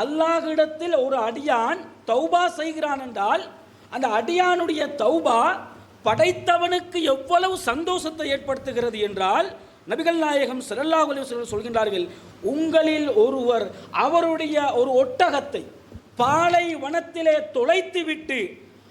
அல்லாஹிடத்தில் ஒரு அடியான் தௌபா செய்கிறான் என்றால் அந்த அடியானுடைய தௌபா படைத்தவனுக்கு எவ்வளவு சந்தோஷத்தை ஏற்படுத்துகிறது என்றால் நபிகள் நாயகம் ஸல்லல்லாஹு அலைஹி சொல்கின்றார்கள் உங்களில் ஒருவர் அவருடைய ஒரு ஒட்டகத்தை பாலை வனத்திலே தொலைத்து விட்டு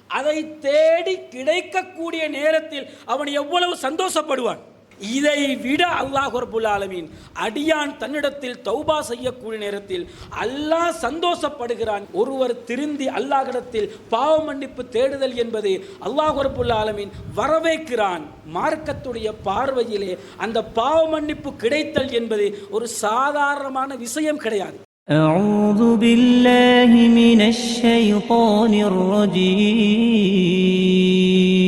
அதை தேடி கிடைக்கக்கூடிய நேரத்தில் அவன் எவ்வளவு சந்தோஷப்படுவான்? இதை விட அல்லாஹ் ரபுல் ஆலமீன் அடியான் தன்னிடத்தில் தௌபா செய்யக்கூடிய நேரத்தில் அல்லாஹ் சந்தோஷப்படுகிறான் ஒருவர் திருந்தி அல்லாஹ்விடத்தில் பாவ மன்னிப்பு தேடுதல் என்பது அல்லாஹ் ரபுல் ஆலமீன் வரவேற்கிறான் மார்க்கத்துடைய பார்வையிலே அந்த பாவ மன்னிப்பு கிடைத்தல் என்பது ஒரு சாதாரணமான விஷயம் கிடையாது أعوذ بالله من الشيطان الرجيم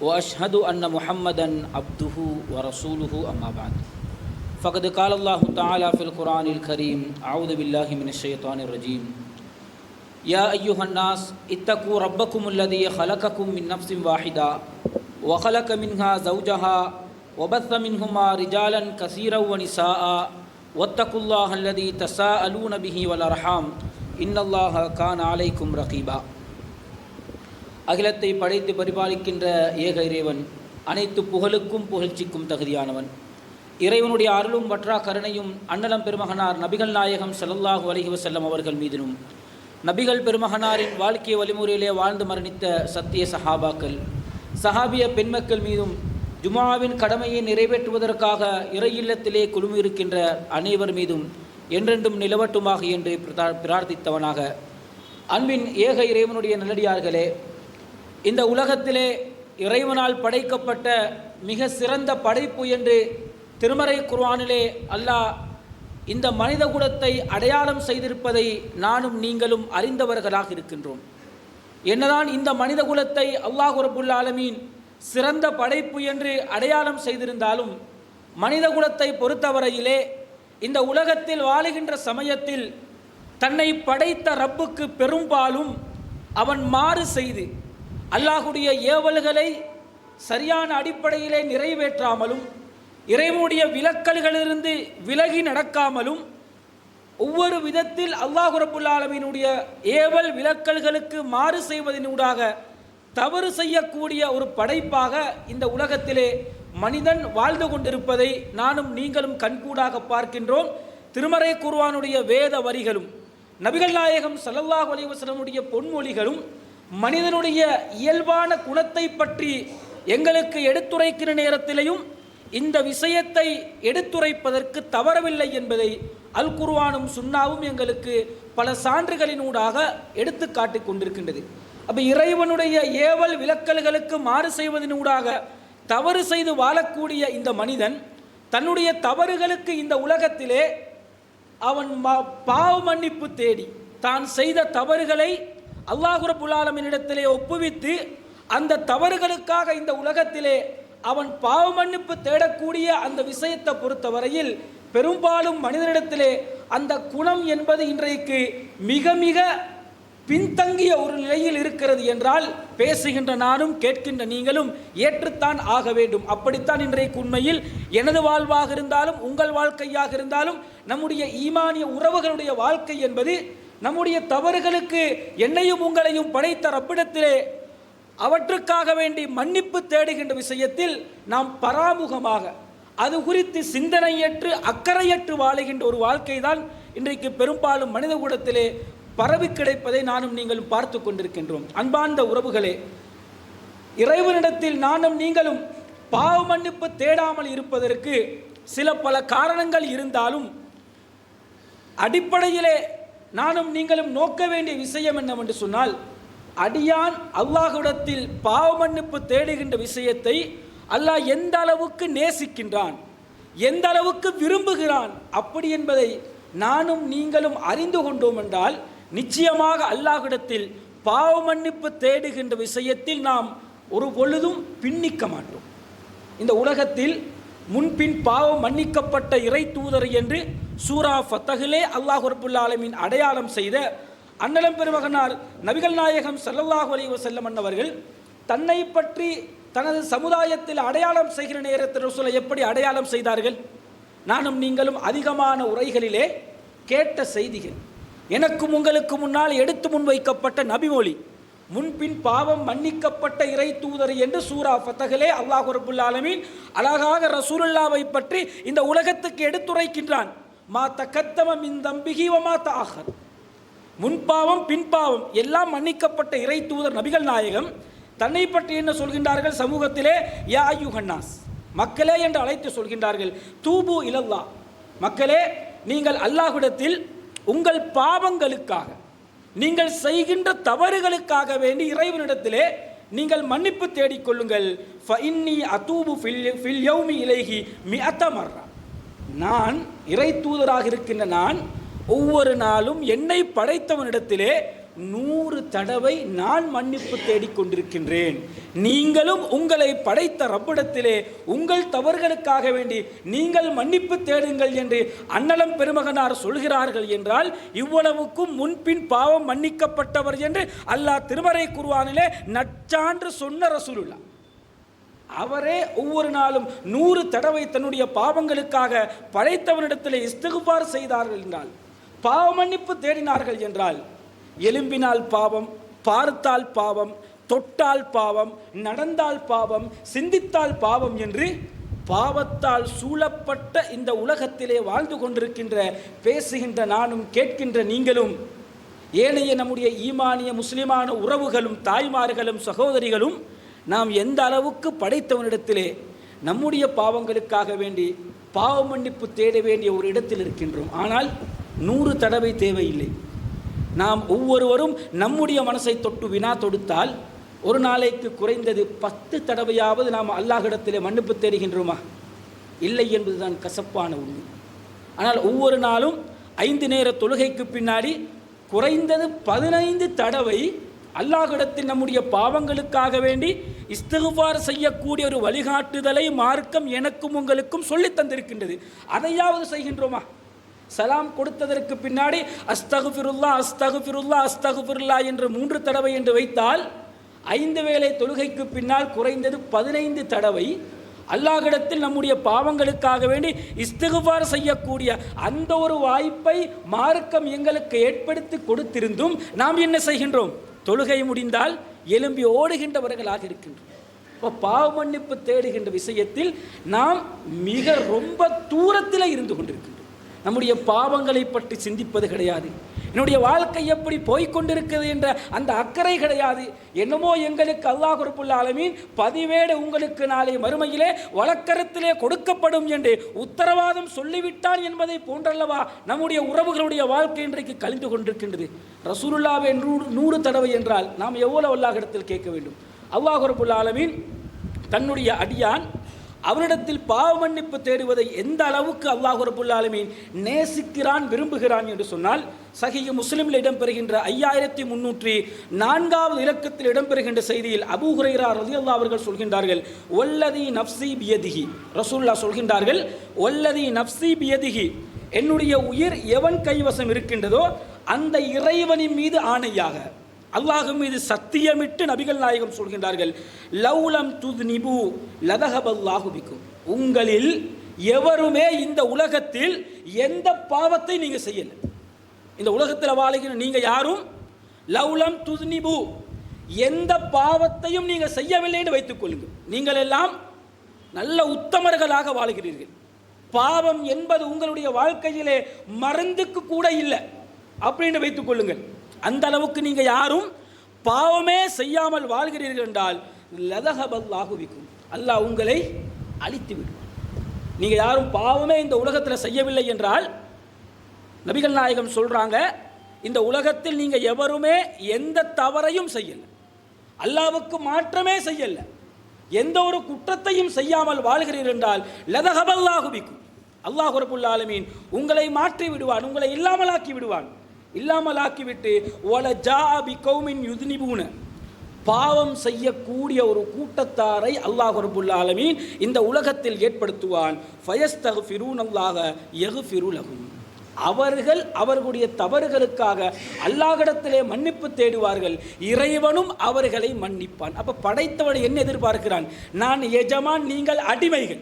وأشهد أن محمدا عبده ورسوله أما بعد. فقد قال الله تعالى في القرآن الكريم أعوذ بالله من الشيطان الرجيم. يا أيها الناس اتقوا ربكم الذي خلقكم من نفس واحدة وخلق منها زوجها وبث منهما رجالا كثيرا ونساء واتقوا الله الذي تساءلون به والأرحام. إن الله كان عليكم رقيبا. அகிலத்தை படைத்து பரிபாலிக்கின்ற ஏக இறைவன் அனைத்து புகழுக்கும் புகழ்ச்சிக்கும் தகுதியானவன். இறைவனுடைய அருளும் வற்றா கருணையும் அன்னலம் பெருமகனார் நபிகள் நாயகம் ஸல்லல்லாஹு அலைஹி வசல்லம் அவர்கள் மீதிலும் நபிகள் பெருமகனாரின் வாழ்க்கை வழிமுறையிலே வாழ்ந்து மரணித்த சத்திய சஹாபாக்கள் சஹாபிய பெண்மக்கள் மீதும் ஜுமாவின் கடமையை நிறைவேற்றுவதற்காக இறை இல்லத்திலே குழுமியிருக்கின்ற அனைவர் மீதும் என்றென்றும் நிலவட்டுமாக என்று பிரதா- பிரார்த்தித்தவனாக. அன்பின் ஏக இறைவனுடைய நல்லடியார்களே இந்த உலகத்திலே இறைவனால் படைக்கப்பட்ட மிக சிறந்த படைப்பு என்று திருமறை குர்வானிலே அல்லாஹ் இந்த மனித குலத்தை அடையாளம் செய்திருப்பதை நானும் நீங்களும் அறிந்தவர்களாக இருக்கின்றோம். என்னதான் இந்த மனித குலத்தை அல்லாஹ் ரபுல் ஆலமீன் சிறந்த படைப்பு என்று அடையாளம் செய்திருந்தாலும் மனித குலத்தை பொறுத்தவரையிலே இந்த உலகத்தில் வாழுகின்ற சமயத்தில் தன்னை படைத்த ரப்புக்கு பெரும்பாலும் அவன் மாறு செய்து அல்லாஹுடைய ஏவல்களை சரியான அடிப்படையிலே நிறைவேற்றாமலும் இறைவனுடைய விலக்கல்களிலிருந்து விலகி நடக்காமலும் ஒவ்வொரு விதத்தில் அல்லாஹ் ரபுல் ஏவல் விலக்கல்களுக்கு மாறு செய்வதனூடாக தவறு செய்யக்கூடிய ஒரு படைப்பாக இந்த உலகத்திலே மனிதன் வாழ்ந்து கொண்டிருப்பதை நானும் நீங்களும் கண்கூடாக பார்க்கின்றோம். திருமறை குர்வானுடைய வேத வரிகளும் நபிகள் நாயகம் சல்லல்லாஹ் அலைஹி பொன்மொழிகளும் மனிதனுடைய இயல்பான குணத்தை பற்றி எங்களுக்கு எடுத்துரைக்கிற நேரத்திலையும் இந்த விஷயத்தை எடுத்துரைப்பதற்கு தவறவில்லை என்பதை அல் குர்வானும் சுன்னாவும் எங்களுக்கு பல சான்றுகளினூடாக எடுத்து காட்டிக் கொண்டிருக்கின்றது. அப்போ இறைவனுடைய ஏவல் விலக்கல்களுக்கு மாறு செய்வதனூடாக தவறு செய்து வாழக்கூடிய இந்த மனிதன் தன்னுடைய தவறுகளுக்கு இந்த உலகத்திலே அவன் பாவ மன்னிப்பு தேடி தான் செய்த தவறுகளை அல்லாஹுரபுல்லாலமினிடத்திலே ஒப்புவித்து அந்த தவறுகளுக்காக இந்த உலகத்திலே அவன் பாவ மன்னிப்பு தேடக்கூடிய அந்த விஷயத்தை பொறுத்தவரையில் பெரும்பாலும் மனிதனிடத்திலே அந்த குணம் என்பது இன்றைக்கு மிக மிக பின்தங்கிய ஒரு நிலையில் இருக்கிறது என்றால் பேசுகின்ற நானும் கேட்கின்ற நீங்களும் ஏற்றுத்தான் ஆக வேண்டும். அப்படித்தான் இன்றைக்கு உண்மையில் எனது வாழ்வாக இருந்தாலும் உங்கள் வாழ்க்கையாக இருந்தாலும் நம்முடைய ஈமானிய உறவுகளுடைய வாழ்க்கை என்பது நம்முடைய தவறுகளுக்கு என்னையும் உங்களையும் படைத்த ரப்பிடத்திலே அவற்றுக்காக வேண்டி மன்னிப்பு தேடுகின்ற விஷயத்தில் நாம் பராமுகமாக அது குறித்து சிந்தனையற்று அக்கறையற்று வாழுகின்ற ஒரு வாழ்க்கை தான் இன்றைக்கு பெரும்பாலும் மனித கூடத்திலே பரவி கிடைப்பதை நானும் நீங்களும் பார்த்து கொண்டிருக்கின்றோம். அன்பார்ந்த உறவுகளே இறைவனிடத்தில் நானும் நீங்களும் பாவ மன்னிப்பு தேடாமல் இருப்பதற்கு சில பல காரணங்கள் இருந்தாலும் அடிப்படையிலே நானும் நீங்களும் நோக்க வேண்டிய விஷயம் என்னவென்று சொன்னால் அடியான் அல்லாஹுடத்தில் பாவமன்னிப்பு தேடுகின்ற விஷயத்தை அல்லாஹ் எந்த அளவுக்கு நேசிக்கின்றான் எந்த அளவுக்கு விரும்புகிறான் அப்படி என்பதை நானும் நீங்களும் அறிந்து கொண்டோம் என்றால் நிச்சயமாக அல்லாஹ்விடத்தில் பாவ மன்னிப்பு தேடுகின்ற விஷயத்தில் நாம் ஒரு பொழுதும் பின்னிக்க மாட்டோம். இந்த உலகத்தில் முன்பின் பாவம் மன்னிக்கப்பட்ட இறை தூதர் என்று சூரா ஃபத்தகிலே அல்லாஹ் ரபுல்லா ஆலமின் அடையாளம் செய்த அன்னலம் பெருமகனார் நபிகள் நாயகம் ஸல்லல்லாஹு அலி வசல்லம் அன்னவர்கள் தன்னை பற்றி தனது சமுதாயத்தில் அடையாளம் செய்கிற நேரத்தில் ரசூலை எப்படி அடையாளம் செய்தார்கள்? நானும் நீங்களும் அதிகமான உரைகளிலே கேட்ட செய்திகள். எனக்கும் உங்களுக்கு முன்னால் எடுத்து முன்வைக்கப்பட்ட நபிமொழி முன்பின் பாவம் மன்னிக்கப்பட்ட இறை தூதர் என்று சூரா ஃபத்தகலே அல்லாஹ் ரபுல்லாலமின் அழகாக ரசூலுல்லாவை பற்றி இந்த உலகத்துக்கு எடுத்துரைக்கின்றான். மா தக்கத்தம மின் தம்பிகி வமா தாகர் முன்பாவம் பின்பாவம் எல்லாம் மன்னிக்கப்பட்ட இறை தூதர் நபிகள் நாயகம். தன்னை பற்றி என்ன சொல்கின்றார்கள்? சமூகத்திலே யா யுஹன்னாஸ் மக்களே என்று அழைத்து சொல்கின்றார்கள் தூபு இலல்லா. மக்களே நீங்கள் அல்லாஹ்விடத்தில் உங்கள் பாவங்களுக்காக நீங்கள் செய்கின்ற தவறுகளுக்காக வேண்டி இறைவனிடத்திலே நீங்கள் மன்னிப்பு தேடிக்கொள்ளுங்கள் ஃபஇன்னி அதூபு ஃபில் ஃபில் யௌமி இலைஹி மிஅத்த மர்ரா. நான் இறை தூதராக இருக்கின்ற நான் ஒவ்வொரு நாளும் என்னை படைத்தவனிடத்திலே நூறு தடவை நான் மன்னிப்பு தேடிக்கொண்டிருக்கின்றேன். நீங்களும் உங்களை படைத்த ரப்பிடத்திலே உங்கள் தவறுகளுக்காக வேண்டி நீங்கள் மன்னிப்பு தேடுங்கள் என்று அன்னலம் பெருமகனார் சொல்கிறார்கள் என்றால் இவ்வளவுக்கும் முன்பின் பாவம் மன்னிக்கப்பட்டவர் என்று அல்லாஹ் திருமறை குருவானிலே நச்சான்று சொன்ன ரசூலுல்லா அவரே ஒவ்வொரு நாளும் நூறு தடவை தன்னுடைய பாவங்களுக்காக படைத்தவனிடத்தில் இஸ்திகுபார் செய்தார்கள் என்றால் பாவ மன்னிப்பு தேடினார்கள் என்றால் எலும்பினால் பாவம் பார்த்தால் பாவம் தொட்டால் பாவம் நடந்தால் பாவம் சிந்தித்தால் பாவம் என்று பாவத்தால் சூழப்பட்ட இந்த உலகத்திலே வாழ்ந்து கொண்டிருக்கின்ற பேசுகின்ற நானும் கேட்கின்ற நீங்களும் ஏனைய நம்முடைய ஈமானிய முஸ்லிமான உறவுகளும் தாய்மார்களும் சகோதரிகளும் நாம் எந்த அளவுக்கு படைத்தவனிடத்திலே நம்முடைய பாவங்களுக்காக வேண்டி பாவ மன்னிப்பு தேட வேண்டிய ஒரு இடத்தில் இருக்கின்றோம். ஆனால் நூறு தடவை தேவையில்லை. நாம் ஒவ்வொருவரும் நம்முடைய மனசை தொட்டு வினா தொடுத்தால் ஒரு நாளைக்கு குறைந்தது பத்து தடவையாவது நாம் அல்லாஹிடத்திலே மன்னிப்பு தேடுகின்றோமா? இல்லை என்பதுதான் கசப்பான உண்மை. ஆனால் ஒவ்வொரு நாளும் ஐந்து நேர தொழுகைக்கு பின்னாடி குறைந்தது பதினைந்து தடவை அல்லாஹிடத்தில் நம்முடைய பாவங்களுக்காக வேண்டி இஸ்திகுபார் செய்யக்கூடிய ஒரு வழிகாட்டுதலை மார்க்கம் எனக்கும் உங்களுக்கும் சொல்லித் தந்திருக்கின்றது. அதையாவது செய்கின்றோமா? சலாம் கொடுத்ததற்கு பின்னாடி அஸ்தகுஃபிருல்லா அஸ்தகுஃபிருல்லா அஸ்தகுஃபிருல்லா என்று மூன்று தடவை என்று வைத்தால் ஐந்து வேளை தொழுகைக்கு பின்னால் குறைந்தது பதினைந்து தடவை அல்லாஹிடத்தில் நம்முடைய பாவங்களுக்காக வேண்டி இஸ்திகுபார் செய்யக்கூடிய அந்த ஒரு வாய்ப்பை மார்க்கம் எங்களுக்கு ஏற்படுத்தி கொடுத்திருந்தும் நாம் என்ன செய்கின்றோம்? தொழுகை முடிந்தால் எலும்பி ஓடுகின்றவர்களாக இருக்கின்றோம். இப்போ பாவ மன்னிப்பு தேடுகின்ற விஷயத்தில் நாம் மிக ரொம்ப தூரத்தில் இருந்து கொண்டிருக்கிறோம் நம்முடைய பாவங்களை பற்றி சிந்திப்பது கிடையாது. என்னுடைய வாழ்க்கை எப்படி போய்க்கொண்டிருக்கிறது என்ற அந்த அக்கறை கிடையாது. என்னமோ எங்களுக்கு அல்லாஹ் குறிப்புள்ள ஆலமீன் பதிவேடு உங்களுக்கு நாளை மறுமையிலே வழக்கரத்திலே கொடுக்கப்படும் என்று உத்தரவாதம் சொல்லிவிட்டான் என்பதை போன்றல்லவா நம்முடைய உறவுகளுடைய வாழ்க்கை இன்றைக்கு கழிந்து கொண்டிருக்கின்றது. ரசூலுல்லாவை நூறு நூறு தடவை என்றால் நாம் எவ்வளவு அல்லாஹிடத்தில் கேட்க வேண்டும். அல்லாஹ் குறிப்புள்ள ஆலமீன் தன்னுடைய அடியான் அவரிடத்தில் பாவ மன்னிப்பு தேடுவதை எந்த அளவுக்கு அல்லாஹ் ரபுல்லாலுமீன் நேசிக்கிறான் விரும்புகிறான் என்று சொன்னால் சஹிய முஸ்லிமில் இடம்பெறுகின்ற ஐயாயிரத்தி முன்னூற்றி நான்காவது இலக்கத்தில் இடம்பெறுகின்ற செய்தியில் அபூ ஹுரைரா அல்லா அவர்கள் சொல்கின்றார்கள் ஒல்லதி நப்சி பியதிகி ரசூல்லா சொல்கின்றார்கள் ஒல்லதி நப்சி பியதிகி என்னுடைய உயிர் எவன் கைவசம் இருக்கின்றதோ அந்த இறைவனின் மீது ஆணையாக. அல்லாஹு மீது சத்தியமிட்டு நபிகள் நாயகம் சொல்கின்றார்கள் லவ்லம் துத் நிபு பிக்கும். உங்களில் எவருமே இந்த உலகத்தில் எந்த பாவத்தை நீங்கள் செய்யலை. இந்த உலகத்தில் வாழுகிற நீங்கள் யாரும்? லவ்லம் துத்னிபு. எந்த பாவத்தையும் நீங்கள் செய்யவில்லை என்று வைத்துக் கொள்ளுங்கள். நீங்கள் எல்லாம் நல்ல உத்தமர்களாக வாழ்கிறீர்கள். பாவம் என்பது உங்களுடைய வாழ்க்கையிலே மருந்துக்கு கூட இல்லை. அப்படின்னு வைத்துக் கொள்ளுங்கள். அந்த அளவுக்கு நீங்கள் யாரும் பாவமே செய்யாமல் வாழ்கிறீர்கள் என்றால் லதகபல்லாகுவிக்கும் அல்லாஹ் உங்களை அழித்து விடும் நீங்கள் யாரும் பாவமே இந்த உலகத்தில் செய்யவில்லை என்றால் நபிகள் நாயகம் சொல்கிறாங்க இந்த உலகத்தில் நீங்கள் எவருமே எந்த தவறையும் செய்யலை. அல்லாவுக்கு மாற்றமே செய்யலை. எந்த ஒரு குற்றத்தையும் செய்யாமல் வாழ்கிறீர்கள் என்றால் லதகபல்லாகுவிக்கும் அல்லாஹ் ரபுல் உங்களை மாற்றி விடுவான் உங்களை இல்லாமலாக்கி விடுவான். இல்லாமலாக்கிவிட்டு ஒல ஜா பி கௌமின் யுதினிபூன. பாவம் செய்யக்கூடிய ஒரு கூட்டத்தாரை அல்லாஹ் ரபுல் ஆலமீன் இந்த உலகத்தில் ஏற்படுத்துவான். ஃபயஸ்தகுஃபிரூன் அல்லாஹ எகு ஃபிருலகும் அவர்கள் அவர்களுடைய தவறுகளுக்காக அல்லாஹிடத்திலே மன்னிப்பு தேடுவார்கள். இறைவனும் அவர்களை மன்னிப்பான். அப்போ படைத்தவன் என்ன எதிர்பார்க்கிறான்? நான் எஜமான் நீங்கள் அடிமைகள்.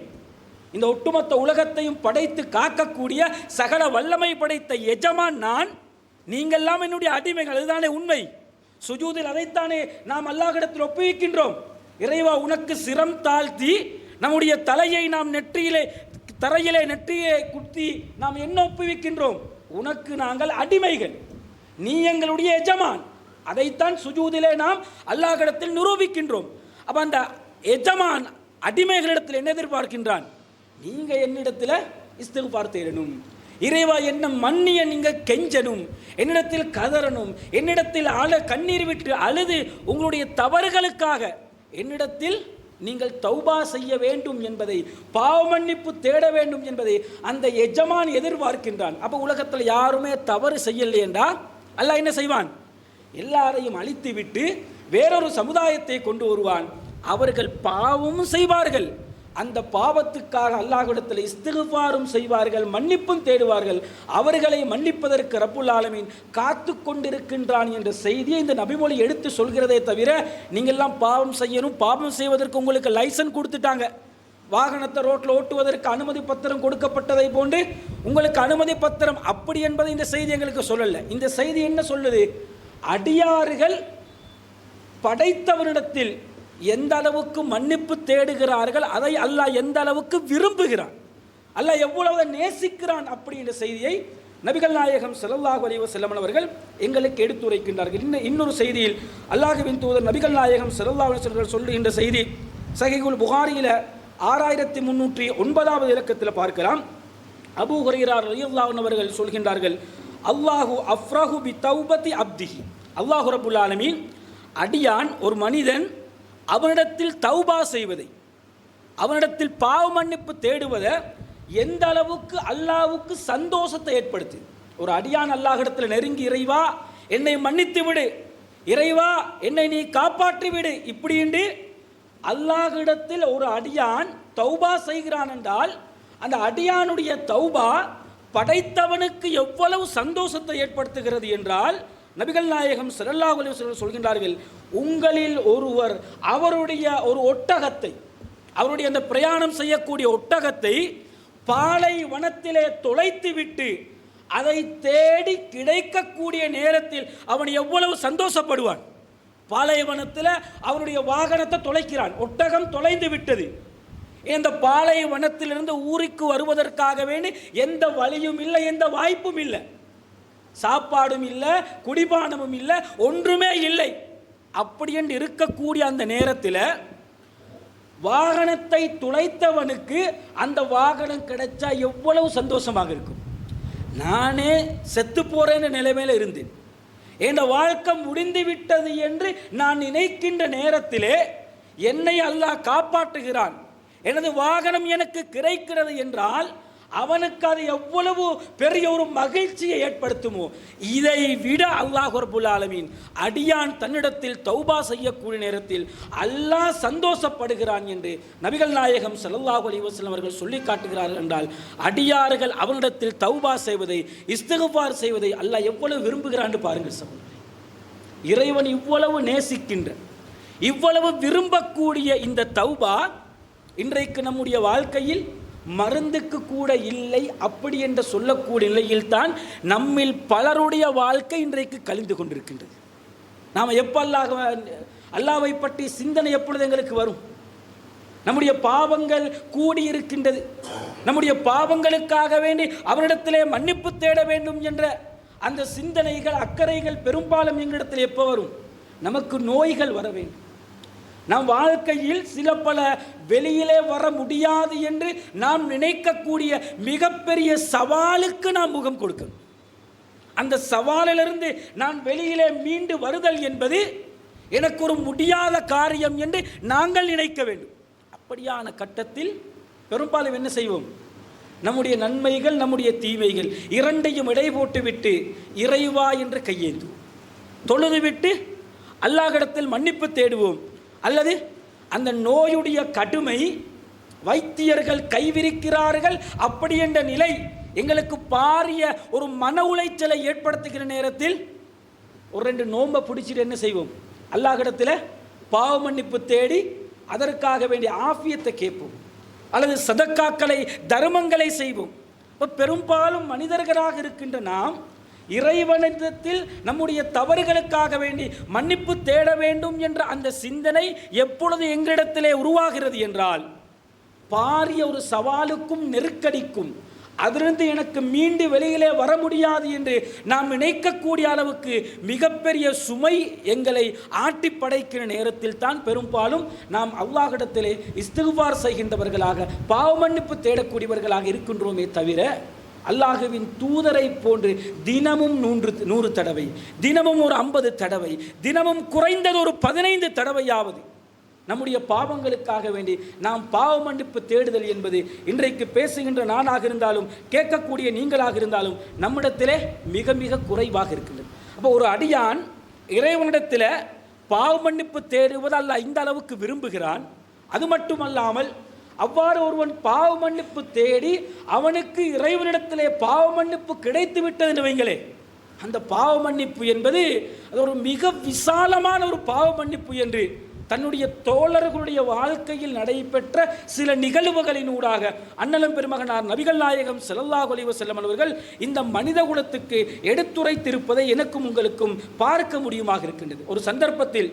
இந்த ஒட்டுமொத்த உலகத்தையும் படைத்து காக்கக்கூடிய சகல வல்லமை படைத்த எஜமான் நான் நீங்கள்லாம் என்னுடைய அடிமைகள் அதுதானே உண்மை. சுஜூதில் அதைத்தானே நாம் அல்லாஹிடத்தில் ஒப்புவிக்கின்றோம். இறைவா உனக்கு சிரம் தாழ்த்தி நம்முடைய தலையை நாம் நெற்றியிலே தரையிலே நெற்றியை குத்தி நாம் என்ன ஒப்புவிக்கின்றோம்? உனக்கு நாங்கள் அடிமைகள். நீ எங்களுடைய எஜமான். அதைத்தான் சுஜூதிலே நாம் அல்லாஹிடத்தில் நிரூபிக்கின்றோம். அப்ப அந்த எஜமான் அடிமைகளிடத்தில் என்ன எதிர்பார்க்கின்றான்? நீங்கள் என்னிடத்தில் இஸ்திகுபார் தேடணும். இறைவா என்ன மன்னிய நீங்கள் கெஞ்சனும் என்னிடத்தில் கதறணும். என்னிடத்தில் அழ கண்ணீர் விட்டு அழுது உங்களுடைய தவறுகளுக்காக. என்னிடத்தில் நீங்கள் தௌபா செய்ய வேண்டும் என்பதை பாவமன்னிப்பு தேட வேண்டும் என்பதை அந்த எஜமான் எதிர்பார்க்கின்றான். அப்போ உலகத்தில் யாருமே தவறு செய்யலையேண்டா அல்லாஹ் என்ன செய்வான்? எல்லாரையும் அழித்து விட்டு வேறொரு சமுதாயத்தை கொண்டு வருவான். அவர்கள் பாவமும் செய்வார்கள். அந்த பாவத்துக்காக அல்லாஹிடத்தில் இஸ்திகுபாரும் செய்வார்கள் மன்னிப்பும் தேடுவார்கள். அவர்களை மன்னிப்பதற்கு ரப்புல் ஆலமீன் காத்து கொண்டிருக்கின்றான் என்ற செய்தியை இந்த நபிமொழி எடுத்து சொல்கிறதே தவிர நீங்கள்லாம் பாவம் செய்யணும் பாவம் செய்வதற்கு உங்களுக்கு லைசன்ஸ் கொடுத்துட்டாங்க. வாகனத்தை ரோட்டில் ஓட்டுவதற்கு அனுமதி பத்திரம் கொடுக்கப்பட்டதை போன்று உங்களுக்கு அனுமதி பத்திரம் அப்படி என்பதை இந்த செய்தி எங்களுக்கு சொல்லலை. இந்த செய்தி என்ன சொல்லுது? அடியாறுகள் படைத்தவனிடத்தில் எந்த அளவுக்கு மன்னிப்பு தேடுகிறார்கள் அதை அல்லாஹ் எந்த அளவுக்கு விரும்புகிறான்? அல்லாஹ் எவ்வளவு நேசிக்கிறான் அப்படின்ற செய்தியை நபிகள் நாயகம் ஸல்லல்லாஹு அலைஹி செல்லமன் அவர்கள் எங்களுக்கு எடுத்துரைக்கின்றார்கள். இன்னும் இன்னொரு செய்தியில் அல்லாஹ்வின் தூதர் நபிகள் நாயகம் ஸல்லல்லாஹு அலைஹி சொல்லுகின்ற செய்தி சகிகுல் புகாரியில் ஆறாயிரத்தி முன்னூற்றி ஒன்பதாவது இலக்கத்தில் பார்க்கலாம். அபு ஹுரைரா ரலியல்லாஹு அவர்கள் சொல்கின்றார்கள் அல்லாஹு அஃப்ரஹு பி தௌபதி அப்திஹி. அல்லாஹு ரப்புல் ஆலமீன் அடியான் ஒரு மனிதன் அவனிடத்தில் தௌபா செய்வதை அவனிடத்தில் பாவ மன்னிப்பு தேடுவதை எந்த அளவுக்கு அல்லாவுக்கு சந்தோஷத்தை ஏற்படுத்து? ஒரு அடியான் அல்லாஹிடத்தில் நெருங்கி இறைவா என்னை மன்னித்து விடு. இறைவா என்னை நீ காப்பாற்றி விடு. இப்படி அல்லாஹிடத்தில் ஒரு அடியான் தௌபா செய்கிறான் என்றால் அந்த அடியானுடைய தௌபா படைத்தவனுக்கு எவ்வளவு சந்தோஷத்தை ஏற்படுத்துகிறது என்றால் நபிகள் நாயகம் ஸல்லல்லாஹு அலைஹி சொல்கின்றார்கள் உங்களில் ஒருவர் அவருடைய ஒரு ஒட்டகத்தை அவருடைய அந்த பிரயாணம் செய்யக்கூடிய ஒட்டகத்தை பாலை வனத்திலே தொலைத்து விட்டு அதை தேடி கிடைக்கக்கூடிய நேரத்தில் அவன் எவ்வளவு சந்தோஷப்படுவான். பாலைவனத்தில் அவனுடைய வாகனத்தை தொலைக்கிறான். ஒட்டகம் தொலைந்து விட்டது. இந்த பாலைவனத்திலிருந்து ஊருக்கு வருவதற்காக வேண்டி எந்த வழியும் இல்லை எந்த வாய்ப்பும் இல்லை. சாப்பாடும் இல்லை குடிபானமும் இல்லை ஒன்றுமே இல்லை. அப்படி என்று இருக்கக்கூடிய அந்த நேரத்தில் வாகனத்தை துளைத்தவனுக்கு அந்த வாகனம் கிடைச்சா எவ்வளவு சந்தோஷமாக இருக்கும். நானே செத்து போறேன்ற நிலைமையில இருந்தேன். என் வாழ்க்கை முடிந்து விட்டது என்று நான் நினைக்கின்ற நேரத்திலே என்னை அல்லாஹ் காப்பாற்றுகிறான். எனது வாகனம் எனக்கு கிடைக்கிறது என்றால் அவனுக்கு அது எவ்வளவு பெரிய ஒரு மகிழ்ச்சியை ஏற்படுத்துமோ? இதை விட அல்லாஹ் ரபுல் ஆலமீன் அடியான் தன்னிடத்தில் தௌபா செய்யக்கூடிய நேரத்தில் அல்லாஹ் சந்தோஷப்படுகிறான் என்று நபிகள் நாயகம் ஸல்லல்லாஹு அலைஹி வஸல்லம் அவர்கள் சொல்லி காட்டுகிறார்கள் என்றால் அடியார்கள் அவனிடத்தில் தௌபா செய்வதை இஸ்தகுபார் செய்வதை அல்லாஹ் எவ்வளவு விரும்புகிறான் பாருங்கள் சகோதரர் இறைவன் இவ்வளவு நேசிக்கின்ற இவ்வளவு விரும்பக்கூடிய இந்த தௌபா இன்றைக்கு நம்முடைய வாழ்க்கையில் மருந்துக்கு கூட இல்லை அப்படி என்று சொல்லக்கூடிய நிலையில்தான் நம்மில் பலருடைய வாழ்க்கை இன்றைக்கு கழிந்து கொண்டிருக்கின்றது. நாம் எப்போ அல்லாஹ் அல்லாவை பற்றி சிந்தனை எப்பொழுது எங்களுக்கு வரும்? நம்முடைய பாவங்கள் கூடி இருக்கின்றது நம்முடைய பாவங்களுக்காக வேண்டி அவரிடத்திலே மன்னிப்பு தேட வேண்டும் என்ற அந்த சிந்தனைகள் அக்கறைகள் பெரும்பாலும் எங்களிடத்தில் எப்போ வரும்? நமக்கு நோய்கள் வர வேண்டும். நம் வாழ்க்கையில் சில பல வெளியிலே வர முடியாது என்று நாம் நினைக்கக்கூடிய மிகப்பெரிய சவாலுக்கு நாம் முகம் கொடுக்கணும். அந்த சவாலிலிருந்து நான் வெளியிலே மீண்டு வருதல் என்பது எனக்கு ஒரு முடியாத காரியம் என்று நாங்கள் நினைக்க வேண்டும். அப்படியான கட்டத்தில் பெரும்பாலும் என்ன செய்வோம்? நம்முடைய நன்மைகள் நம்முடைய தீமைகள் இரண்டையும் இடை போட்டுவிட்டு இறைவா என்று கையேந்து தொழுதுவிட்டு அல்லாஹிடத்தில் மன்னிப்பு தேடுவோம். அல்லது அந்த நோயுடைய கடுமை வைத்தியர்கள் கைவிரிக்கிறார்கள். அப்படி என்ற நிலை எங்களுக்கு பாரிய ஒரு மன உளைச்சலை ஏற்படுத்துகிற நேரத்தில் ஒரு ரெண்டு நோன்பை பிடிச்சிட்டு என்ன செய்வோம்? அல்லாஹிடத்தில் பாவ மன்னிப்பு தேடி அதற்காக வேண்டிய ஆஃபியத்தை கேட்போம். அல்லது சதக்காக்களை தர்மங்களை செய்வோம். இப்போ பெரும்பாலும் மனிதர்களாக இருக்கின்ற நாம் இறைவனிடத்தில் நம்முடைய தவறுகளுக்காக வேண்டி மன்னிப்பு தேட வேண்டும் என்ற அந்த சிந்தனை எப்பொழுது எங்களிடத்திலே உருவாகிறது என்றால் பாரிய ஒரு சவாலுக்கும் நெருக்கடிக்கும் அதிலிருந்து எனக்கு மீண்டு வெளியிலே வர முடியாது என்று நாம் நினைக்கக்கூடிய அளவுக்கு மிகப்பெரிய சுமை எங்களை ஆட்டி படைக்கிற நேரத்தில் தான் பெரும்பாலும் நாம் அல்லாஹிடத்திலே இஸ்திகுபார் செய்கின்றவர்களாக பாவ மன்னிப்பு தேடக்கூடியவர்களாக இருக்கின்றோமே தவிர அல்லாஹுவின் தூதரை போன்று தினமும் நூன்று நூறு தடவை தினமும் ஒரு ஐம்பது தடவை தினமும் குறைந்தது ஒரு பதினைந்து தடவையாவது நம்முடைய பாவங்களுக்காக வேண்டி நாம் பாவ மன்னிப்பு தேடுதல் என்பது இன்றைக்கு பேசுகின்ற நானாக இருந்தாலும் கேட்கக்கூடிய நீங்களாக இருந்தாலும் நம்மிடத்திலே மிக மிக குறைவாக இருக்கின்றது. அப்போ ஒரு அடியான் இறைவனிடத்தில் பாவ மன்னிப்பு தேடுவது அல்ல இந்த அளவுக்கு விரும்புகிறான். அது மட்டுமல்லாமல் அவ்வாறு ஒருவன் பாவ மன்னிப்பு தேடி அவனுக்கு இறைவனிடத்திலே பாவ மன்னிப்பு கிடைத்து விட்டது என்று வைங்களே. அந்த பாவ மன்னிப்பு என்பது அது ஒரு மிக விசாலமான ஒரு பாவ மன்னிப்பு என்று தன்னுடைய தோழர்களுடைய வாழ்க்கையில் நடைபெற்ற சில நிகழ்வுகளின் ஊடாக அண்ணலம் பெருமகனார் நபிகள் நாயகம் செல்லல்லா ஒலிவ வஸல்லம் அவர்கள் இந்த மனித குலத்துக்கு எடுத்துரைத்திருப்பதை எனக்கும் உங்களுக்கும் பார்க்க முடியுமாக இருக்கின்றது. ஒரு சந்தர்ப்பத்தில்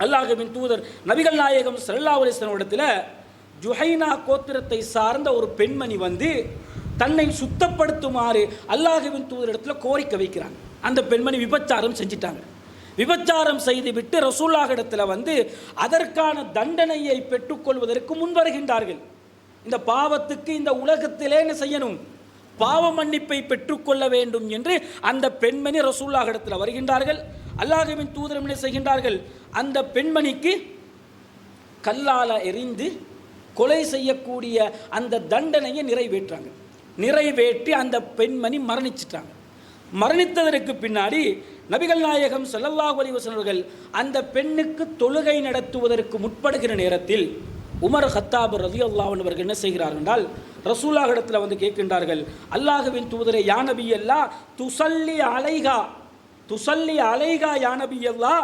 அல்லாஹுவின் தூதர் நபிகள் நாயகம் செல்லல்லா அலைஹி இடத்துல ஜுஹைனா கோத்திரத்தை சார்ந்த ஒரு பெண்மணி வந்து தன்னை சுத்தப்படுத்துமாறு அல்லாஹுவின் தூதரிடத்தில் கோரிக்கை வைக்கிறாங்க. அந்த பெண்மணி விபச்சாரம் செஞ்சிட்டாங்க. விபச்சாரம் செய்துவிட்டு ரசூல்லாஹ் இடத்துல வந்து அதற்கான தண்டனையை பெற்றுக்கொள்வதற்கு முன் வருகின்றார்கள் இந்த பாவத்துக்கு இந்த உலகத்திலே என்ன செய்யணும்? பாவ மன்னிப்பை பெற்றுக்கொள்ள வேண்டும் என்று அந்த பெண்மணி ரசூல்லாஹ் இடத்துல வருகின்றார்கள். அல்லாஹுவின் தூதரம் என்ன செய்கின்றார்கள்? அந்த பெண்மணிக்கு கல்லால் எரிந்து கொலை செய்யக்கூடிய அந்த தண்டனையை நிறைவேற்றாங்க. நிறைவேற்றி அந்த பெண்மணி மரணிச்சிட்டாங்க. மரணித்ததற்கு பின்னாடி நபிகள் நாயகம் செல்லல்லாஹ் அலிவசனர்கள் அந்த பெண்ணுக்கு தொழுகை நடத்துவதற்கு முற்படுகிற நேரத்தில் உமர் ஹத்தாபர் ரதி அன்ஹு அவர்கள் என்ன செய்கிறார்கள் என்றால் ரசூலாக இடத்துல வந்து கேட்கின்றார்கள் அல்லாஹுவின் தூதரை யானபி அல்லா துசல்லி அலைகா துசல்லி அலைகா யானபி அல்லா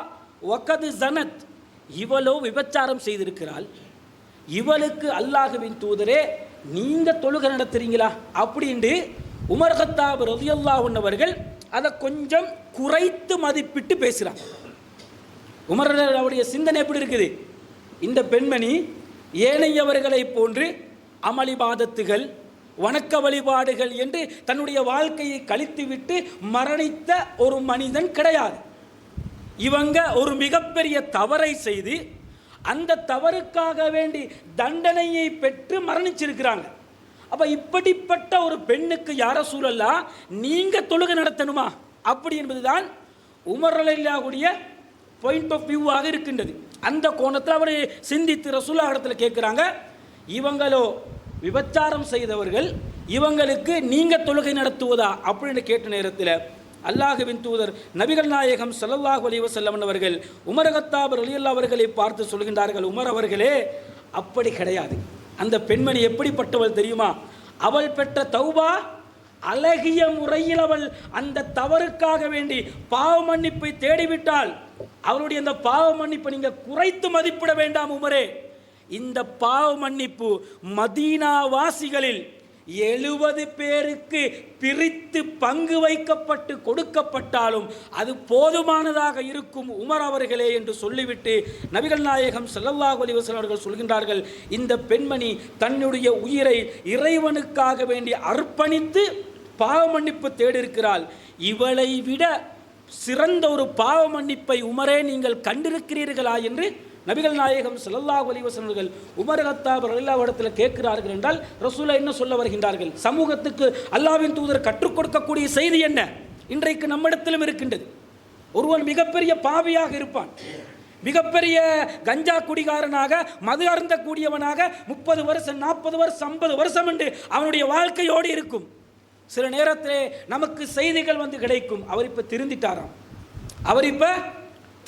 ஒக்கது ஜனத். இவளோ விபச்சாரம் செய்திருக்கிறாள். இவளுக்கு அல்லாஹுவின் தூதரே நீங்கள் தொழுகை நடத்துறீங்களா? அப்படின்ட்டு உமர் கத்தாப் ரதியல்லா உன்னவர்கள் அதை கொஞ்சம் குறைத்து மதிப்பிட்டு பேசுகிறாங்க உமர் அவருடைய சிந்தனை எப்படி இருக்குது? இந்த பெண்மணி ஏனையவர்களைப் போன்று அமளிபாதத்துகள் வணக்க வழிபாடுகள் என்று தன்னுடைய வாழ்க்கையை கழித்துவிட்டு மரணித்த ஒரு மனிதன் கிடையாது. இவங்க ஒரு மிகப்பெரிய தவறை செய்து அந்த தவறுக்காக வேண்டி தண்டனையை பெற்று மரணிச்சிருக்கிறாங்க. அப்போ இப்படிப்பட்ட ஒரு பெண்ணுக்கு யார சூழல்லா? நீங்கள் தொழுகை நடத்தணுமா? அப்படி என்பதுதான் உமர் அலையாவுடைய பாயிண்ட் ஆஃப் வியூவாக இருக்கின்றது. அந்த கோணத்தில் அவர் சிந்தித்து ரசூலா இடத்துல கேட்குறாங்க இவங்களோ விபச்சாரம் செய்தவர்கள் இவங்களுக்கு நீங்கள் தொழுகை நடத்துவதா? அப்படின்னு கேட்ட நேரத்தில் அல்லாஹுவின் தூதர் நபிகள் நாயகம் சல்லல்லாஹு அலி வசல்லமன் அவர்கள் உமரகத்தாபர் அவர்களை பார்த்து சொல்கின்றார்கள் உமர் அவர்களே அப்படி கிடையாது. அந்த பெண்மணி எப்படிப்பட்டவள் தெரியுமா? அவள் பெற்ற தௌபா அழகிய முறையில் அவள் அந்த தவறுக்காக வேண்டி பாவ மன்னிப்பை தேடிவிட்டால் அவளுடைய அந்த பாவ மன்னிப்பை நீங்கள் குறைத்து மதிப்பிட வேண்டாம் உமரே. இந்த பாவ மன்னிப்பு மதீனா வாசிகளில் எழுபது பேருக்கு பிரித்து பங்கு வைக்கப்பட்டு கொடுக்கப்பட்டாலும் அது போதுமானதாக இருக்கும் உமர் அவர்களே என்று சொல்லிவிட்டு நபிகள் நாயகம் ஸல்லல்லாஹு அலைஹி அவர்கள் சொல்கின்றார்கள் இந்த பெண்மணி தன்னுடைய உயிரை இறைவனுக்காக வேண்டி அர்ப்பணித்து பாவ மன்னிப்பு தேடிருக்கிறாள் இவளை விட சிறந்த ஒரு பாவ மன்னிப்பை உமரே நீங்கள் கண்டிருக்கிறீர்களா என்று நபிகள் நாயகம் ஸல்லல்லாஹு அலைஹி வஸல்லம் அவர்கள் உமர் இடத்துல கேட்கிறார்கள் என்றால் ரசூலா என்ன சொல்ல வருகின்றார்கள்? சமூகத்துக்கு அல்லாஹ்வின் தூதர் கற்றுக் கொடுக்கக்கூடிய செய்தி என்ன? இன்றைக்கு நம்மிடத்திலும் இருக்கின்றது. ஒருவன் மிகப்பெரிய பாவியாக இருப்பான். மிகப்பெரிய கஞ்சா குடிகாரனாக மது அருந்தக்கூடியவனாக முப்பது வருஷம் நாற்பது வருஷம் ஐம்பது வருஷம் என்று அவனுடைய வாழ்க்கையோடு இருக்கும். சில நேரத்திலே நமக்கு செய்திகள் வந்து கிடைக்கும். அவர் இப்போ திருந்திட்டாராம். அவர் இப்போ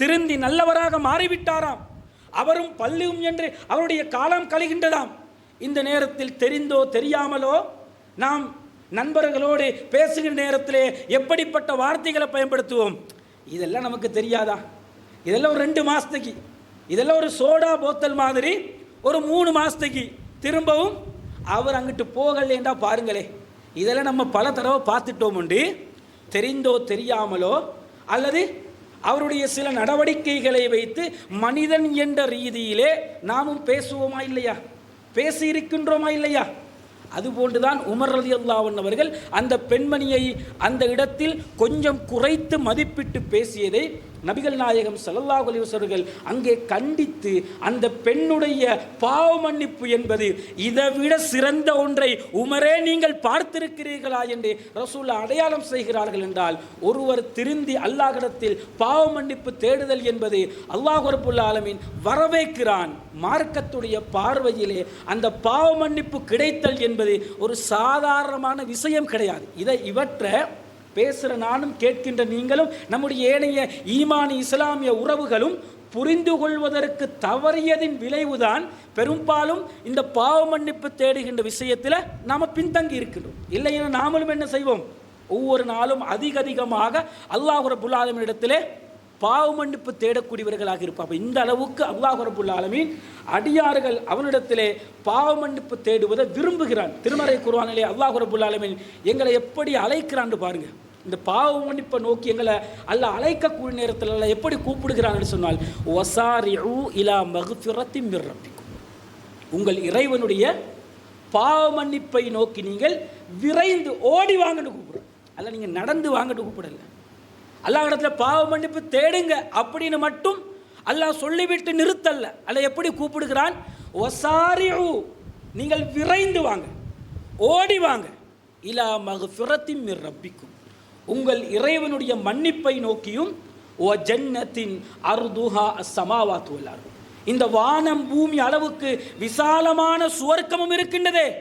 திருந்தி நல்லவராக மாறிவிட்டாராம். அவரும் பள்ளியும் என்று அவருடைய காலம் கழிகின்றதாம். இந்த நேரத்தில் தெரிந்தோ தெரியாமலோ நாம் நண்பர்களோடு பேசுகிற நேரத்திலே எப்படிப்பட்ட வார்த்தைகளை பயன்படுத்துவோம்? இதெல்லாம் நமக்கு தெரியாதா? இதெல்லாம் ஒரு ரெண்டு மாதத்துக்கு இதெல்லாம் ஒரு சோடா போத்தல் மாதிரி ஒரு மூணு மாதத்துக்கு திரும்பவும் அவர் அங்கிட்டு போகலேண்டா பாருங்களே. இதெல்லாம் நம்ம பல தடவை பார்த்துட்டோம் உண்டு. தெரிந்தோ தெரியாமலோ அல்லது அவருடைய சில நடவடிக்கைகளை வைத்து மனிதன் என்ற ரீதியிலே நாமும் பேசுவோமா இல்லையா? பேசி இருக்கின்றோமா இல்லையா? அதுபோன்றுதான் உமர் ரதி அல்லாவன் அவர்கள் அந்த பெண்மணியை அந்த இடத்தில் கொஞ்சம் குறைத்து மதிப்பிட்டு பேசியதை நபிகள் நாயகம் சல்லல்லா அலைஹி அங்கே கண்டித்து அந்த பெண்ணுடைய பாவ மன்னிப்பு என்பது இதைவிட சிறந்த ஒன்றை உமரே நீங்கள் பார்த்திருக்கிறீர்களா என்று ரசூல் அடையாளம் செய்கிறார்கள் என்றால் ஒருவர் திருந்தி அல்லாஹிடத்தில் பாவ மன்னிப்பு தேடுதல் என்பது அல்லாஹ் ரப்புல் ஆலமீன் வரவேற்கிறான். மார்க்கத்துடைய பார்வையிலே அந்த பாவ மன்னிப்பு கிடைத்தல் என்பது ஒரு சாதாரணமான விஷயம் கிடையாது. இதை இவற்றை பேசுகிற நானும் கேட்கின்ற நீங்களும் நம்முடைய ஏனைய ஈமானி இஸ்லாமிய உறவுகளும் புரிந்து கொள்வதற்கு தவறியதின் விளைவுதான் பெரும்பாலும் இந்த பாவ மன்னிப்பு தேடுகின்ற விஷயத்தில் நாம் பின்தங்கி இருக்கின்றோம். இல்லைன்னா நாமளும் என்ன செய்வோம்? ஒவ்வொரு நாளும் அதிக அதிகமாக அல்லாஹ் ரபுல் பாவ மன்னிப்பு தேடக்கூடியவர்களாக இருப்பார் இந்த அளவுக்கு அல்லாஹ் ரபுல் ஆலமீன் அடியார்கள் அவனிடத்திலே பாவ மன்னிப்பு தேடுவதை விரும்புகிறான். திருமறை குருவானிலே அல்லாஹ் ரபுல் ஆலமீன் எங்களை எப்படி அழைக்கிறான்னு பாருங்கள் இந்த பாவ மன்னிப்பை நோக்கி எங்களை அல்ல அழைக்கக்கூடிய நேரத்தில் அல்ல எப்படி கூப்பிடுகிறான்னு சொன்னால் ஒசாரிஉ இலா மகுஃபிரத்தி மிர்ரப்பிக்கும் உங்கள் இறைவனுடைய பாவ மன்னிப்பை நோக்கி நீங்கள் விரைந்து ஓடி வாங்கன்னு கூப்பிடுறோம். அல்ல நீங்கள் நடந்து வாங்கன்னு கூப்பிடலை. அல்லாஹ் பாவ மன்னிப்பு தேடுங்க அப்படின்னு மட்டும் அல்லாஹ் சொல்லிவிட்டு நிறுத்தல்ல. அல்ல எப்படி கூப்பிடுகிறான்? ஒசாரிஉ நீங்கள் விரைந்து வாங்க. ஓடி வாங்க. இலா மகுஃபிரத்தி ரப்பிக்கும். உங்கள் இறைவனுடைய மன்னிப்பை நோக்கியும் ஓ ஜன்னத்தின் அர்துஹா சமாவாத்து வல் இந்த வானம் பூமி அளவுக்கு விசாலமான சுவர்க்கமும் இருக்கின்றதே.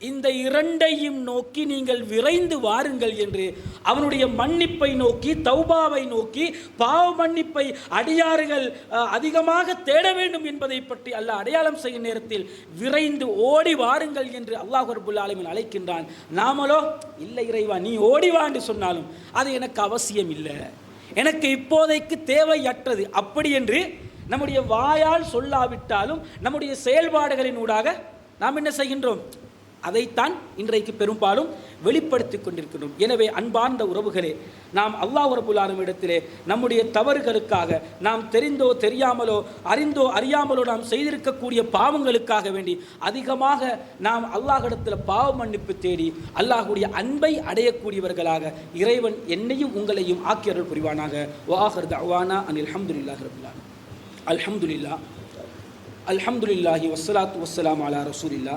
இந்த இரண்டையும் நோக்கி நீங்கள் விரைந்து வாருங்கள் என்று அவனுடைய மன்னிப்பை நோக்கி தௌபாவை நோக்கி பாவ மன்னிப்பை அடியாறுகள் அதிகமாக தேட வேண்டும் என்பதை பற்றி அல்லாஹ் அடையாளம் செய்யும் நேரத்தில் விரைந்து ஓடி வாருங்கள் என்று அல்லாஹ் ரபுல் ஆலமீன் அழைக்கின்றான். நாமளோ இல்லை இறைவா நீ ஓடி வா என்று சொன்னாலும் அது எனக்கு அவசியம் இல்லை. எனக்கு இப்போதைக்கு தேவையற்றது. அப்படி என்று நம்முடைய வாயால் சொல்லாவிட்டாலும் நம்முடைய செயல்பாடுகளின் ஊடாக நாம் என்ன செய்கின்றோம்? அதைத்தான் இன்றைக்கு பெரும்பாலும் வெளிப்படுத்தி கொண்டிருக்கின்றோம். எனவே அன்பார்ந்த உறவுகளே நாம் அல்லாஹ் ரபுல் இடத்திலே நம்முடைய தவறுகளுக்காக நாம் தெரிந்தோ தெரியாமலோ அறிந்தோ அறியாமலோ நாம் செய்திருக்கக்கூடிய பாவங்களுக்காக வேண்டி அதிகமாக நாம் அல்லாஹிடத்தில் பாவ மன்னிப்பு தேடி அல்லாஹுடைய அன்பை அடையக்கூடியவர்களாக இறைவன் என்னையும் உங்களையும் ஆக்கியர்கள் புரிவானாக. வாஹர் தவானா அனில் அல்ஹம்துலில்லாஹி ரபில் அல்ஹம்துலில்லா அல்ஹம்துலில்லாஹி. வஸ்ஸலாத்து வசலாம் அலா ரசூலில்லா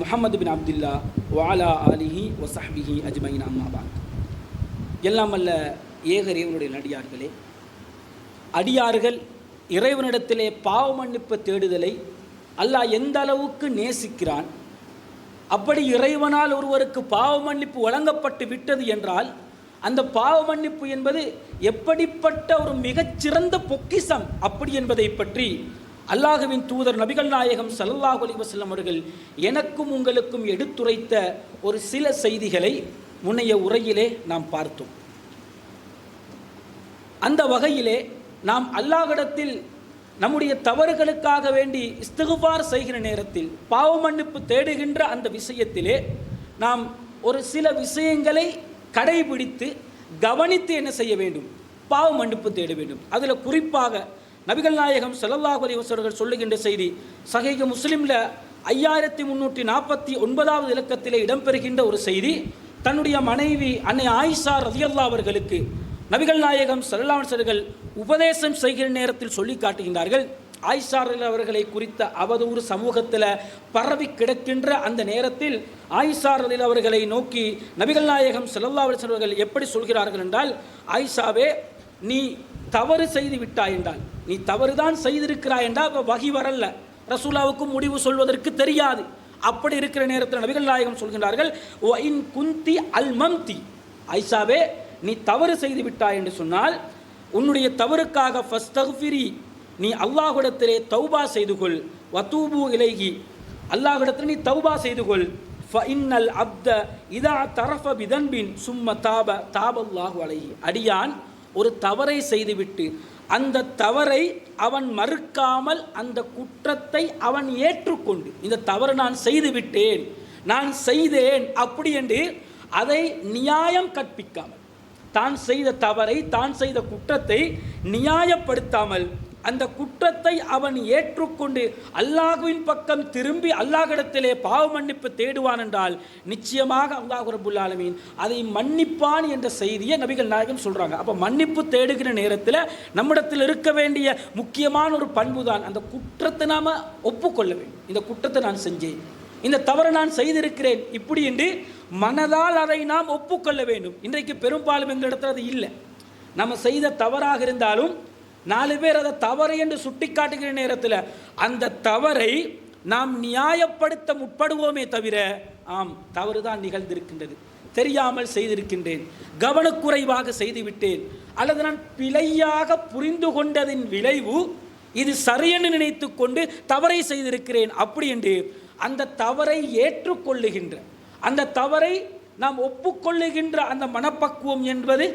முஹம்மது பின் அப்துல்லா வாலா அலிஹி வசஹ்பிஹி அஜ்மயின் அம்மாபாத் எல்லாம் அல்ல ஏக இறைவனுடைய நடிகார்களே. அடியார்கள் இறைவனிடத்திலே பாவ மன்னிப்பு தேடுதலை அல்லாஹ் எந்த அளவுக்கு நேசிக்கிறான் அப்படி இறைவனால் ஒருவருக்கு பாவ மன்னிப்பு வழங்கப்பட்டு விட்டது என்றால் அந்த பாவ மன்னிப்பு என்பது எப்படிப்பட்ட ஒரு மிகச்சிறந்த பொக்கிசம் அப்படி என்பதை பற்றி அல்லாஹுவின் தூதர் நபிகள் நாயகம் சல்லாஹ் அலைஹி அவர்கள் எனக்கும் உங்களுக்கும் எடுத்துரைத்த ஒரு சில செய்திகளை முன்னைய உரையிலே நாம் பார்த்தோம். அந்த வகையிலே நாம் அல்லாஹிடத்தில் நம்முடைய தவறுகளுக்காக வேண்டி இஸ்திகுபார் செய்கிற நேரத்தில் பாவ மன்னிப்பு தேடுகின்ற அந்த விஷயத்திலே நாம் ஒரு சில விஷயங்களை கடைபிடித்து கவனித்து என்ன செய்ய வேண்டும்? பாவ மன்னிப்பு தேட வேண்டும். அதில் குறிப்பாக நபிகள் நாயகம் ஸல்லல்லாஹு அலைஹி சொல்லுகின்ற செய்தி சகைக முஸ்லீமில் ஐயாயிரத்தி முந்நூற்றி நாற்பத்தி ஒன்பதாவது இலக்கத்திலே இடம்பெறுகின்ற ஒரு செய்தி தன்னுடைய மனைவி அன்னை ஆயிஷா ரதியல்லா அவர்களுக்கு நபிகள் நாயகம் சல்லாசர்கள் உபதேசம் செய்கிற நேரத்தில் சொல்லி காட்டுகின்றார்கள். ஆயிஷார்கள் அவர்களை குறித்த அவதூறு சமூகத்தில் பரவி கிடக்கின்ற அந்த நேரத்தில் ஆயிஷாரலில் அவர்களை நோக்கி நபிகள் நாயகம் செல்லல்லா அவர்கள் எப்படி சொல்கிறார்கள் என்றால் ஆயிஷாவே நீ தவறு செய்து விட்டாய் என்றால் நீ தவறுதான் செய்திருக்கிறாய் என்றால் அப்ப வகி வரல ரசூலாவுக்கும் முடிவு சொல்வதற்கு தெரியாது. அப்படி இருக்கிற நேரத்தில் நபிகள் நாயகம் சொல்கின்றார்கள் ஓ இன் குந்தி அல் மம்தி. ஐசாவே நீ தவறு செய்து விட்டாய் என்று சொன்னால் உன்னுடைய தவறுக்காக ஃபஸ்தஃபிரி நீ அல்லாஹுடத்திலே தௌபா செய்து கொள். வதூபு இலகி அல்லாஹுடத்தில் நீ தௌபா செய்து கொள். ஃபஇன்னல் அப்த இதா தரஃப பிதன்பின் சும்ம தாப தாபல்லாஹு அலைஹி. அடியான் ஒரு தவறை செய்துவிட்டு அந்த தவறை அவன் மறுக்காமல் அந்த குற்றத்தை அவன் ஏற்றுக்கொண்டு இந்த தவறு நான் செய்துவிட்டேன் நான் செய்தேன் அப்படி என்று அதை நியாயம் கற்பிக்காமல் தான் செய்த தவறை தான் செய்த குற்றத்தை நியாயப்படுத்தாமல் அந்த குற்றத்தை அவன் ஏற்றுக்கொண்டு அல்லாஹுவின் பக்கம் திரும்பி அல்லாஹிடத்திலே பாவ மன்னிப்பு தேடுவான் என்றால் நிச்சயமாக அல்லாஹ் ரபுல் ஆலமீன் அதை மன்னிப்பான் என்ற செய்தியை நபிகள் நாயகம் சொல்கிறாங்க அப்போ மன்னிப்பு தேடுகிற நேரத்தில் நம்மிடத்தில் இருக்க வேண்டிய முக்கியமான ஒரு பண்பு தான் அந்த குற்றத்தை நாம் ஒப்புக்கொள்ள வேண்டும். இந்த குற்றத்தை நான் செஞ்சேன். இந்த தவறை நான் செய்திருக்கிறேன். இப்படி என்று மனதால் அதை நாம் ஒப்புக்கொள்ள வேண்டும். இன்றைக்கு பெரும்பாலும் எங்களிடத்தில் அது இல்லை. நம்ம செய்த தவறாக இருந்தாலும் நாலு பேர் அதை தவறு என்று சுட்டிக்காட்டுகிற நேரத்தில் அந்த தவறை நாம் நியாயப்படுத்த முற்படுவோமே தவிர ஆம் தவறு தான் நிகழ்ந்திருக்கின்றது. தெரியாமல் செய்திருக்கின்றேன். கவனக்குறைவாக செய்துவிட்டேன். அல்லது நான் பிழையாக புரிந்து கொண்டதின் விளைவு இது சரியென்று நினைத்து கொண்டு தவறை செய்திருக்கிறேன். அப்படி என்று அந்த தவறை ஏற்றுக்கொள்ளுகின்ற அந்த தவறை நாம் ஒப்புக்கொள்ளுகின்ற அந்த மனப்பக்குவம் என்பது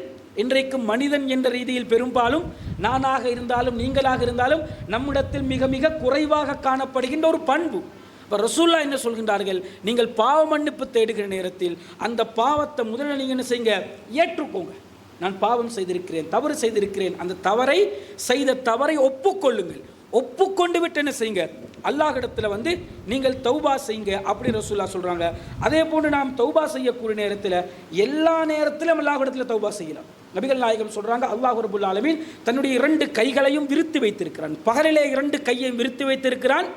இன்றைக்கு மனிதன் என்ற ரீதியில் பெரும்பாலும் நானாக இருந்தாலும் நீங்களாக இருந்தாலும் நம்மிடத்தில் மிக மிக குறைவாக காணப்படுகின்ற ஒரு பண்பு. இப்போ ரசூல்லா என்ன சொல்கின்றார்கள்? நீங்கள் பாவ மன்னிப்பு தேடுகிற நேரத்தில் அந்த பாவத்தை முதல்ல நீங்கள் என்ன செய்யுங்க? ஏற்றுக்கோங்க. நான் பாவம் செய்திருக்கிறேன் தவறு செய்திருக்கிறேன். அந்த தவறை செய்த தவறை ஒப்புக்கொள்ளுங்கள். ஒப்புக்கொண்டு விட்டு என்ன செய்யுங்க? அல்லாஹிடத்தில் வந்து நீங்கள் தௌபா செய்யுங்க அப்படின்னு ரசூல்லா சொல்கிறாங்க அதே போன்று நாம் தௌபா செய்யக்கூடிய நேரத்தில் எல்லா நேரத்திலும் அல்லாஹிடத்தில் தௌபா செய்யலாம். நபிகள் நாயகம் சொல்கிறாங்க அல்லாஹ் ரபுல் ஆலமீன் தன்னுடைய இரண்டு கைகளையும் விரித்து வைத்திருக்கிறான். பகலிலே இரண்டு கையையும் விரித்து வைத்திருக்கிறான்.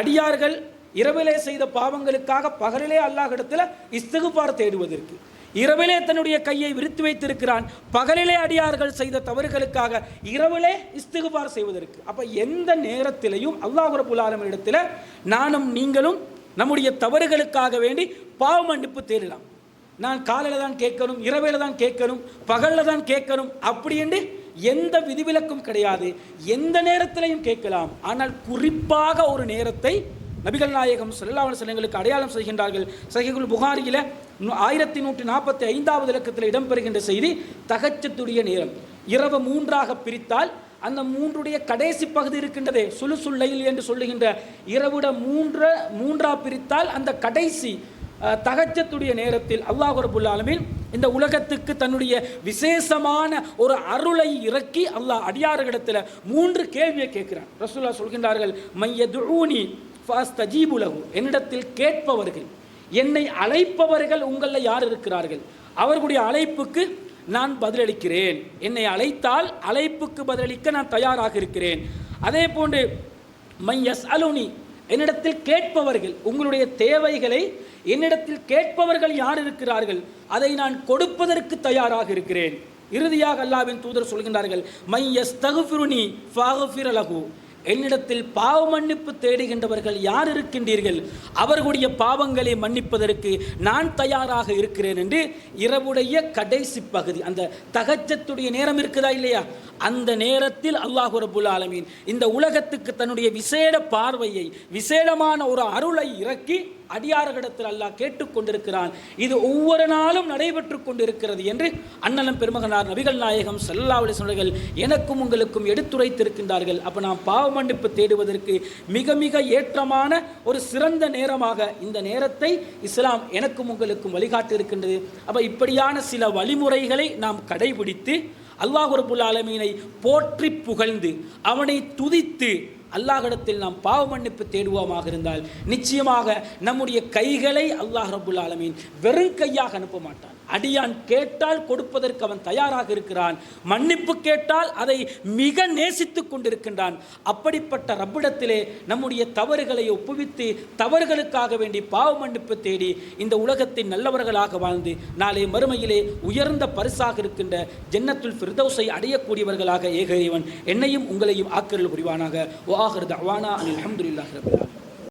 அடியார்கள் இரவிலே செய்த பாவங்களுக்காக பகலிலே அல்லாஹிடத்தில் இஸ்தகுபார் தேடுவதற்கு. இரவிலே தன்னுடைய கையை விரித்து வைத்திருக்கிறான். பகலிலே அடியார்கள் செய்த தவறுகளுக்காக இரவிலே இஸ்திகுபார் செய்வதற்கு. அப்போ எந்த நேரத்திலையும் அல்லாஹ் ரபுல் ஆலமின் இடத்துல நானும் நீங்களும் நம்முடைய தவறுகளுக்காக வேண்டி பாவ மன்னிப்பு தேடலாம். நான் காலையில் தான் கேட்கணும் இரவையில் தான் கேட்கணும் பகலில் தான் கேட்கணும் அப்படி என்று எந்த விதிவிலக்கும் கிடையாது. எந்த நேரத்திலையும் கேட்கலாம். ஆனால் குறிப்பாக ஒரு நேரத்தை நபிகள் நாயகம் செல்லாவன செல்லங்களுக்கு அடையாளம் செய்கின்றார்கள். சஹிகுல் புகாரியில் ஆயிரத்தி நூற்றி நாற்பத்தி ஐந்தாவது இலக்கத்தில் இடம்பெறுகின்ற செய்தி தகச்சத்துடைய நேரம். இரவு மூன்றாக பிரித்தால் அந்த மூன்றுடைய கடைசி பகுதி இருக்கின்றதே சுழு சுள்ளையில் என்று சொல்லுகின்ற இரவிட மூன்ற மூன்றா பிரித்தால் அந்த கடைசி தகச்சத்துடைய நேரத்தில் அல்லாஹ் ரபுல் ஆலமீன் இந்த உலகத்துக்கு தன்னுடைய விசேஷமான ஒரு அருளை இறக்கி அல்லாஹ் அடியார்களிடத்தில் மூன்று கேள்வியை கேட்கிறான். ரசூல்லா சொல்கின்றார்கள் மையதுஊனி ஃபாஸ்தஜீபுலகு என்னிடத்தில் கேட்பவர்கள் என்னை அழைப்பவர்கள் உங்களில் யார் இருக்கிறார்கள்? அவர்களுடைய அழைப்புக்கு நான் பதிலளிக்கிறேன். என்னை அழைத்தால் அழைப்புக்கு பதிலளிக்க நான் தயாராக இருக்கிறேன். அதே போன்று மையஸ் அலுனி என்னிடத்தில் கேட்பவர்கள் உங்களுடைய தேவைகளை என்னிடத்தில் கேட்பவர்கள் யார் இருக்கிறார்கள்? அதை நான் கொடுப்பதற்கு தயாராக இருக்கிறேன். இறுதியாக அல்லாவின் தூதர் சொல்கின்றார்கள் மையஸ் தகுஃபிருனி ஃபாகுஃபிரலகு என்னிடத்தில் பாவ மன்னிப்பு தேடுகின்றவர்கள் யார் இருக்கின்றீர்கள்? அவர்களுடைய பாவங்களை மன்னிப்பதற்கு நான் தயாராக இருக்கிறேன் என்று இரவுடைய கடைசி பகுதி அந்த தகச்சத்துடைய நேரம் இருக்குதா இல்லையா? அந்த நேரத்தில் அல்லாஹ் ரபுல் ஆலமீன் இந்த உலகத்துக்கு தன்னுடைய விசேட பார்வையை விசேடமான ஒரு அருளை இறக்கி அடியார்களிடத்தில் அல்லாஹ் கேட்டுக்கொண்டிருக்கிறான் இது ஒவ்வொரு நாளும் நடைபெற்று கொண்டிருக்கிறது என்று அண்ணலம் பெருமகனார் நபிகள் நாயகம் சல்லாவுடைய சொன்னர்கள் எனக்கும் உங்களுக்கும் எடுத்துரைத்திருக்கின்றார்கள். அப்போ நாம் பாவ மன்னிப்பு தேடுவதற்கு மிக மிக ஏற்றமான ஒரு சிறந்த நேரமாக இந்த நேரத்தை இஸ்லாம் எனக்கும் உங்களுக்கும் வழிகாட்டியிருக்கின்றது. அப்போ இப்படியான சில வழிமுறைகளை நாம் கடைபிடித்து அல்லாஹ் ரபுல் ஆலமீனை போற்றி புகழ்ந்து அவனை துதித்து அல்லாஹிடத்தில் நாம் பாவ மன்னிப்பு தேடுவோமாக இருந்தால் நிச்சயமாக நம்முடைய கைகளை அல்லாஹ் ரபுல் ஆலமீன் வெறும் கையாக அனுப்ப மாட்டான். அடியான் கேட்டால் கொடுப்பதற்கு அவன் தயாராக இருக்கிறான். மன்னிப்பு கேட்டால் அதை மிக நேசித்துக் கொண்டிருக்கின்றான். அப்படிப்பட்ட ரப்பிடத்திலே நம்முடைய தவறுகளை ஒப்புவித்து தவறுகளுக்காக வேண்டி பாவ மன்னிப்பு தேடி இந்த உலகத்தின் நல்லவர்களாக வாழ்ந்து நாளை மறுமையிலே உயர்ந்த பரிசாக இருக்கின்ற ஜன்னத்துல் ஃபிர்தௌஸை அடையக்கூடியவர்களாக ஏக இறைவன் என்னையும் உங்களையும் ஆக்கிரல் புரிவானாக. ஓ ஆகிறது அவானா அனில் அஹமதுல்லாஹ் ரபுல்லா